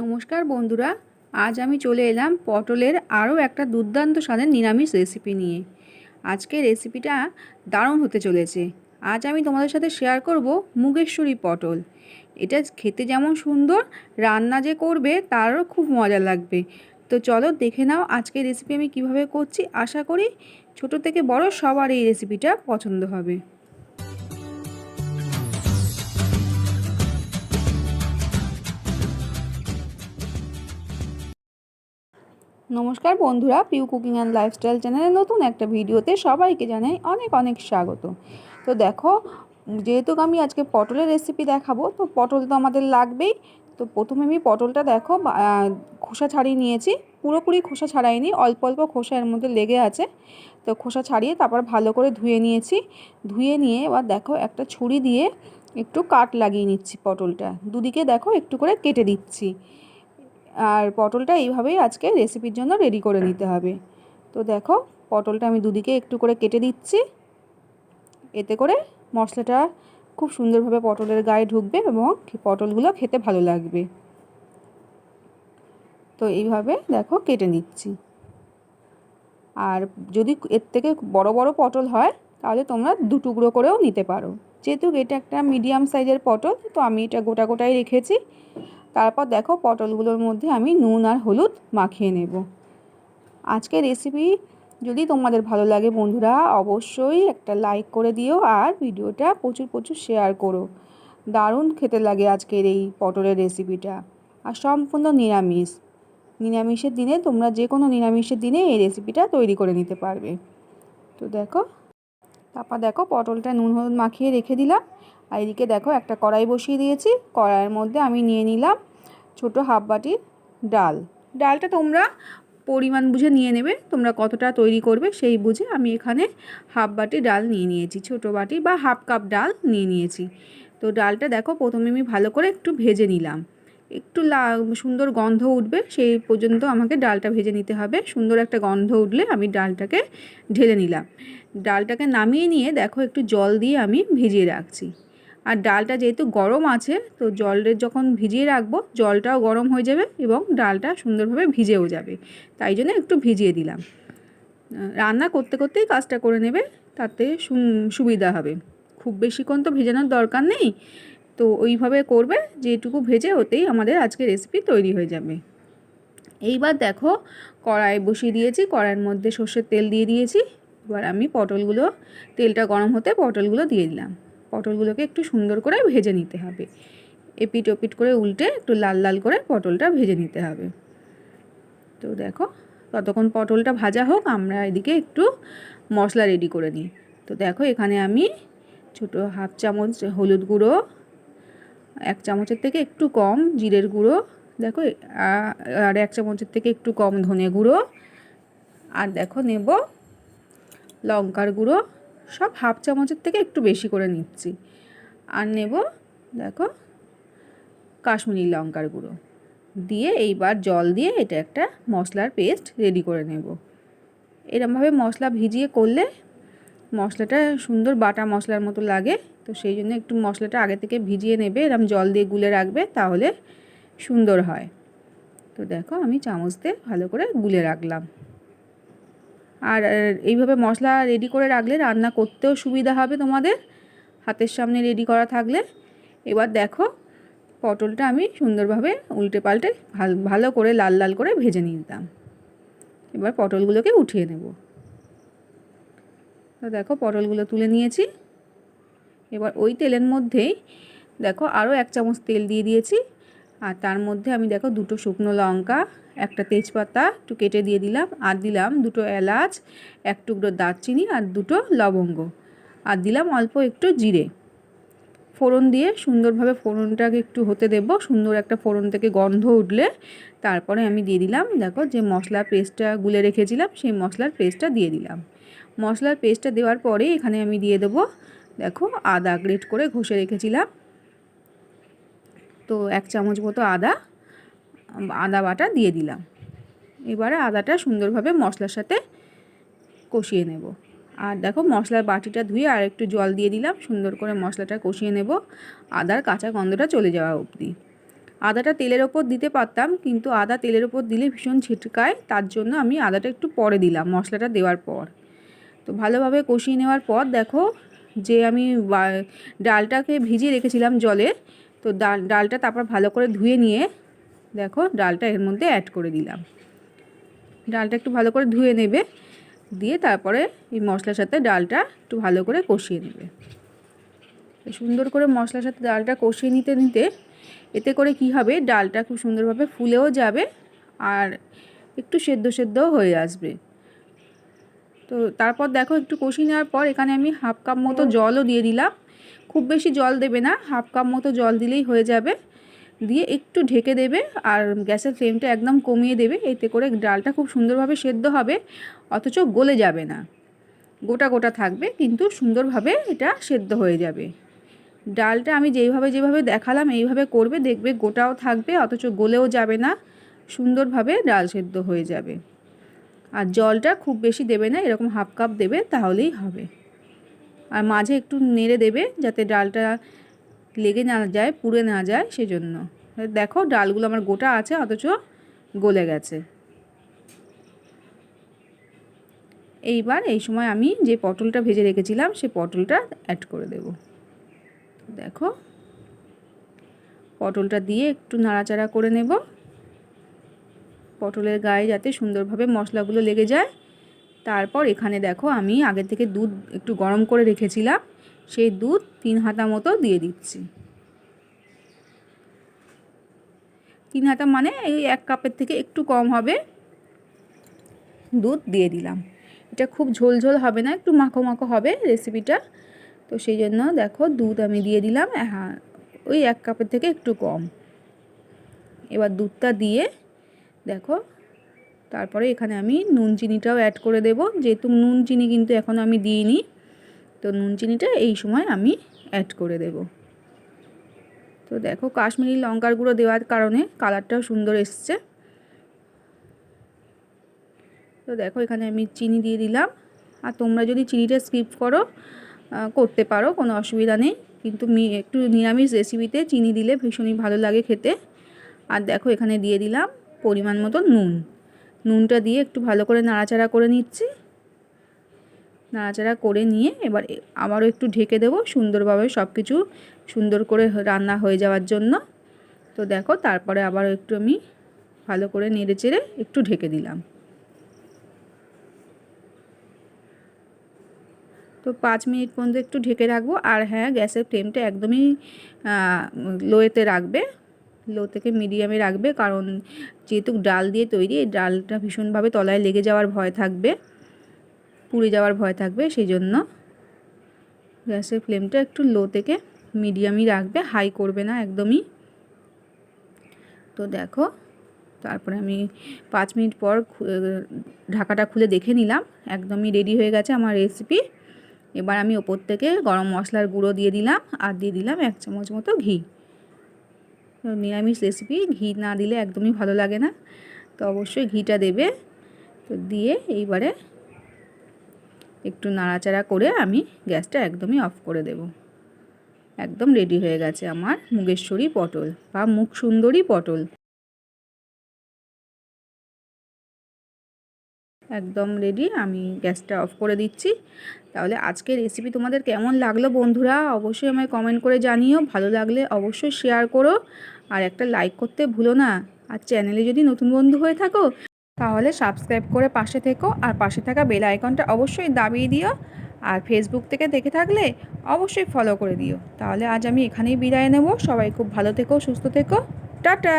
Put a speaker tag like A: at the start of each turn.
A: নমস্কার বন্ধুরা, আজ আমি চলে এলাম পটলের আরও একটা দুর্দান্ত স্বাদের নিরামিষ রেসিপি নিয়ে। আজকে রেসিপিটা দারুণ হতে চলেছে। আজ আমি তোমাদের সাথে শেয়ার করব মুগেশ্বরী পটল। এটা খেতে যেমন সুন্দর, রান্না যে করবে তারও খুব মজা লাগবে। তো চলো দেখে নাও আজকে রেসিপি আমি কীভাবে করছি। আশা করি ছোট থেকে বড় সবার এই রেসিপিটা পছন্দ হবে। নমস্কার বন্ধুরা পিউ কুকিং অ্যান্ড লাইফস্টাইল চ্যানেলে নতুন একটা ভিডিওতে সবাইকে জানাই অনেক অনেক স্বাগত। তো দেখো, যেহেতু আমি আজকে পটলের রেসিপি দেখাবো, তো পটল তো আমাদের লাগবেই। তো প্রথমে আমি পটলটা দেখো খোসা ছাড়িয়ে নিয়েছি। পুরোপুরি খোসা ছাড়াইনি, অল্প অল্প খোসা এর মধ্যে লেগে আছে। তো খোসা ছাড়িয়ে তারপর ভালো করে ধুয়ে নিয়েছি। ধুয়ে নিয়ে এবার দেখো, একটা ছুরি দিয়ে একটু কাট লাগিয়ে নিচ্ছি পটলটা। দুদিকে দেখো, একটু করে কেটে দিচ্ছি। আর পটলটা এইভাবেই আজকে রেসিপির জন্য রেডি করে নিতে হবে। তো দেখো পটলটা আমি দুদিকে একটু করে কেটে দিচ্ছি। এতে করে মশলাটা খুব সুন্দরভাবে পটলের গায়ে ঢুকবে এবং পটলগুলো খেতে ভালো লাগবে। তো এইভাবে দেখো কেটে নিচ্ছি। আর যদি এর থেকে বড় বড় পটল হয় তাহলে তোমরা দু টুকরো করেও নিতে পারো। যেহেতু এটা একটা মিডিয়াম সাইজের পটল তো আমি এটা গোটা গোটাই রেখেছি। তারপর দেখো পটলগুলোর মধ্যে আমি নুন আর হলুদ মাখিয়ে নেব। আজকে রেসিপি যদি তোমাদের ভালো লাগে বন্ধুরা, অবশ্যই একটা লাইক করে দিও আর ভিডিওটা প্রচুর প্রচুর শেয়ার করো। দারুণ খেতে লাগে আজকের এই পটলের রেসিপিটা আর সম্পূর্ণ নিরামিষ। নিরামিষের দিনে তোমরা যে কোনো নিরামিষের দিনে এই রেসিপিটা তৈরি করে নিতে পারবে। তো দেখো, তারপর দেখো পটলটা নুন হলুদ মাখিয়ে রেখে দিলাম। আর এদিকে দেখো একটা কড়াই বসিয়ে দিয়েছি। কড়াইয়ের মধ্যে আমি নিয়ে নিলাম ছোট হাফ বাটির ডাল। ডালটা তোমরা পরিমাণ বুঝে নিয়ে নেবে, তোমরা কতটা তৈরি করবে সেই বুঝে আমি এখানে হাফ বাটি ডাল নিয়ে নিয়েছি, ছোট বাটি বা হাফ কাপ ডাল নিয়ে নিয়েছি। তো ডালটা দেখো প্রথমে আমি ভালো করে একটু ভেজে নিলাম। একটু লা, সুন্দর গন্ধ উঠবে, সেই পর্যন্ত আমাকে ডালটা ভেজে নিতে হবে। সুন্দর একটা গন্ধ উঠলে আমি ডালটাকে ঢেলে নিলাম। ডালটাকে নামিয়ে নিয়ে দেখো একটু জল দিয়ে আমি ভিজিয়ে রাখছি। আর ডালটা যেহেতু গরম আছে, তো জলের যখন ভিজিয়ে রাখব, জলটাও গরম হয়ে যাবে এবং ডালটা সুন্দরভাবে ভিজেও যাবে। তাই জন্য একটু ভিজিয়ে দিলাম। রান্না করতে করতেই কাজটা করে নেবে, তাতে সুবিধা হবে। খুব বেশিক্ষণ তো ভেজানোর দরকার নেই, তো ওইভাবে করবে, যেটুকু ভেজে ওতেই আমাদের আজকে রেসিপি তৈরি হয়ে যাবে। এইবার দেখো কড়াই বসিয়ে দিয়েছি, কড়াইয়ের মধ্যে সর্ষের তেল দিয়ে দিয়েছি। এবার আমি পটলগুলো, তেলটা গরম হতে পটলগুলো দিয়ে দিলাম। পটলগুলোকে একটু সুন্দর করে ভেজে নিতে হবে। এপিট ওপিট করে উল্টে একটু লাল লাল করে পটলটা ভেজে নিতে হবে। তো দেখো, ততক্ষণ পটলটা ভাজা হোক, আমরা এদিকে একটু মশলা রেডি করে নিই। তো দেখো, এখানে আমি ছোটো হাফ চামচ হলুদ গুঁড়ো, এক চামচের থেকে একটু কম জিরের গুঁড়ো, দেখো আর এক চামচের থেকে একটু কম ধনে গুঁড়ো, আর দেখো, নেব লঙ্কার গুঁড়ো। সব হাফ চামচের থেকে একটু বেশি করে নিচ্ছি। আর নেব, দেখো, কাশ্মীরি লঙ্কার গুঁড়ো। দিয়ে এইবার জল দিয়ে এটা একটা মশলার পেস্ট রেডি করে নেব। এরমভাবে মশলা ভিজিয়ে করলে মশলাটা সুন্দর বাটা মশলার মতো লাগে। তো সেই জন্য একটু মশলাটা আগে থেকে ভিজিয়ে নেবে, এরম জল দিয়ে গুলে রাখবে তাহলে সুন্দর হয়। তো দেখো, আমি চামচ দিয়ে ভালো করে গুলে রাখলাম। আর এইভাবে মশলা রেডি করে রাখলে রান্না করতেও সুবিধা হবে তোমাদের। হাতের সামনে রেডি করা থাকলে। এবার দেখো, পটলটা আমি সুন্দরভাবে উল্টে পাল্টে ভালো করে লাল লাল করে ভেজে নিতাম এবার পটলগুলোকে উঠিয়ে নেব। তো দেখো, পটলগুলো তুলে নিয়েছি। এবার ওই তেলের মধ্যেই দেখো, আরও এক চামচ তেল দিয়ে দিয়েছি। আর তার মধ্যে আমি দেখো, দুটো শুকনো লঙ্কা একটা তেজপাতা, একটু কেটে দিয়ে দিলাম। আর দিলাম দুটো এলাচ, এক টুকরো দারচিনি আর দুটো লবঙ্গ। আর দিলাম অল্প একটু জিরে। ফোড়ন দিয়ে সুন্দরভাবে ফোড়নটাকে একটু হতে দেব। সুন্দর একটা ফোড়ন থেকে গন্ধ উঠলে তারপরে আমি দিয়ে দিলাম, দেখো যে মশলার পেস্টটা গুলে রেখেছিলাম, সেই মশলার পেস্টটা দিয়ে দিলাম। মশলার পেস্টটা দেওয়ার পরে এখানে আমি দিয়ে দেবো, দেখো আদা গ্রেট করে ঘষে রেখেছিলাম। তো এক চামচ মতো আদা। আদা বাটা দিয়ে দিলাম। এবারে আদাটা সুন্দরভাবে মশলার সাথে কষিয়ে নেব। আর দেখো মশলার বাটিটা ধুয়ে আর একটু জল দিয়ে দিলাম, সুন্দর করে মশলাটা কষিয়ে নেব। আদার কাঁচা গন্ধটা চলে যাওয়া অবধি। আদাটা তেলের ওপর দিতে পারতাম, কিন্তু আদা তেলের ওপর দিলে ভীষণ ছিটকায়, তার জন্য আমি আদাটা একটু পরে দিলাম মশলাটা দেওয়ার পর। তো ভালোভাবে কষিয়ে নেওয়ার পর দেখো যে আমি ডালটাকে ভিজিয়ে রেখেছিলাম জলে, তো ডাল ডালটা তারপর ভালো করে ধুয়ে নিয়ে দেখো ডালটা এর মধ্যে অ্যাড করে দিলাম। ডালটা একটু ভালো করে ধুয়ে নেবে, দিয়ে তারপরে এই মশলার সাথে ডালটা একটু ভালো করে কষিয়ে নেবে। সুন্দর করে মশলার সাথে ডালটা কষিয়ে নিতে নিতে এতে করে কি হবে, ডালটা খুব সুন্দরভাবে ফুলেও যাবে আর একটু সেদ্ধ সেদ্ধও হয়ে আসবে। তো তারপর দেখো একটু কষিয়ে নেওয়ার পর এখানে আমি হাফ কাপ মতো জলও দিয়ে দিলাম। খুব বেশি জল দেবে না, হাফ কাপ মতো জল দিলেই হয়ে যাবে। দিয়ে একটু ঢেকে দেবে আর গ্যাসের ফ্লেমটা একদম কমিয়ে দেবে। এতে করে ডালটা খুব সুন্দরভাবে সেদ্ধ হবে, অথচ গলে যাবে না। গোটা গোটা থাকবে, কিন্তু সুন্দরভাবে এটা সেদ্ধ হয়ে যাবে। ডালটা আমি যেইভাবে যেভাবে দেখালাম, এইভাবে করবে, দেখবে গোটাও থাকবে, অথচ গলেও যাবে না। সুন্দরভাবে ডাল সেদ্ধ হয়ে যাবে। আর জলটা খুব বেশি দেবে না, এরকম হাফ কাপ দেবে, তাহলেই হবে। আর মাঝে একটু নেড়ে দেবে, যাতে ডালটা লেগে না যায়, পুড়ে না যায় সেজন্য। দেখো ডালগুলো আমার গোটা আছে, অথচ গলে গেছে। এইবার এই সময় আমি যে পটলটা ভেজে রেখেছিলাম, সে পটলটা অ্যাড করে দেব। দেখো। পটলটা দিয়ে একটু নাড়াচাড়া করে নেব। পটলের গায়ে যাতে সুন্দরভাবে মশলাগুলো লেগে যায়। তারপর এখানে দেখো আমি আগে থেকে দুধ একটু গরম করে রেখেছিলাম। সেই দুধ তিন হাতা মতো দিয়ে দিচ্ছি। তিন হাতা মানে এই এক কাপের থেকে একটু কম হবে দুধ দিয়ে দিলাম। এটা খুব ঝোল ঝোল হবে না, একটু মাখো মাখো হবে রেসিপিটা তো সেই জন্য দেখো দুধ আমি দিয়ে দিলাম হ্যাঁ ওই এক কাপের থেকে একটু কম। এবার দুধটা দিয়ে দেখো, তারপরে এখানে আমি নুন চিনিটাও অ্যাড করে দেব। যেহেতু নুন চিনি কিন্তু এখন আমি দিইনি তো নুন চিনিটা এই সময় আমি অ্যাড করে দেব। তো দেখো কাশ্মীরি লঙ্কার গুঁড়ো দেওয়ার কারণে কালারটাও সুন্দর এসছে। তো দেখো এখানে আমি চিনি দিয়ে দিলাম। আর তোমরা যদি চিনিটা স্কিপ করো করতে পারো, কোনো অসুবিধা নেই। কিন্তু একটু নিরামিষ রেসিপিতে চিনি দিলে ভীষণই ভালো লাগে খেতে। আর দেখো এখানে দিয়ে দিলাম পরিমাণ মতো নুন। নুনটা দিয়ে একটু ভালো করে নাড়াচাড়া করে নিচ্ছি। নাড়াচাড়া করে নিয়ে এবার আবারও একটু ঢেকে দেবো সুন্দরভাবে সব কিছু সুন্দর করে রান্না হয়ে যাওয়ার জন্য। তো দেখো তারপরে আবার একটু আমি ভালো করে নেড়ে চেড়ে একটু ঢেকে দিলাম। তো পাঁচ মিনিট পর্যন্ত একটু ঢেকে রাখব। আর হ্যাঁ গ্যাসের ফ্লেমটা একদমই লোয়েতে রাখবে, লো থেকে মিডিয়ামে রাখবে। কারণ যেহেতু ডাল দিয়ে তৈরি, এই ডালটা ভীষণভাবে তলায় লেগে যাওয়ার ভয় থাকবে। পুড়ে যাওয়ার ভয় থাকবে সেই জন্য গ্যাসের ফ্লেমটা একটু লো থেকে মিডিয়ামই রাখবে, হাই করবে না একদমই। তো দেখো, তারপরে আমি পাঁচ মিনিট পর ঢাকাটা খুলে দেখে নিলাম, একদমই রেডি হয়ে গেছে আমার রেসিপি এবার আমি ওপর থেকে গরম মশলার গুঁড়ো দিয়ে দিলাম, আর দিয়ে দিলাম এক চামচ মতো ঘি। নিরামিষ রেসিপি ঘি না দিলে একদমই ভালো লাগে না। তো অবশ্যই ঘিটা দেবে। তো দিয়ে এইবারে একটু নাড়াচাড়া করে আমি গ্যাসটা একদমই অফ করে দেব। একদম রেডি হয়ে গেছে আমার মুগেশ্বরী পটল বা মুখ সুন্দরী পটল। একদম রেডি, আমি গ্যাসটা অফ করে দিচ্ছি। তাহলে আজকের রেসিপি তোমাদের কেমন লাগল বন্ধুরা? অবশ্যই আমায় কমেন্ট করে জানিও। ভালো লাগলে অবশ্যই শেয়ার করো। আর একটা লাইক করতে ভুলো না। আর চ্যানেলে যদি নতুন বন্ধু হয়ে থাকো তাহলে সাবস্ক্রাইব করে পাশে থেকো আর পাশে থাকা বেল আইকনটা অবশ্যই দাবিয়ে দিও। আর ফেসবুক থেকে দেখে থাকলে অবশ্যই ফলো করে দিও। তাহলে আজ আমি এখানেই বিদায় নেব। সবাই খুব ভালো থেকো, সুস্থ থেকো। টাটা!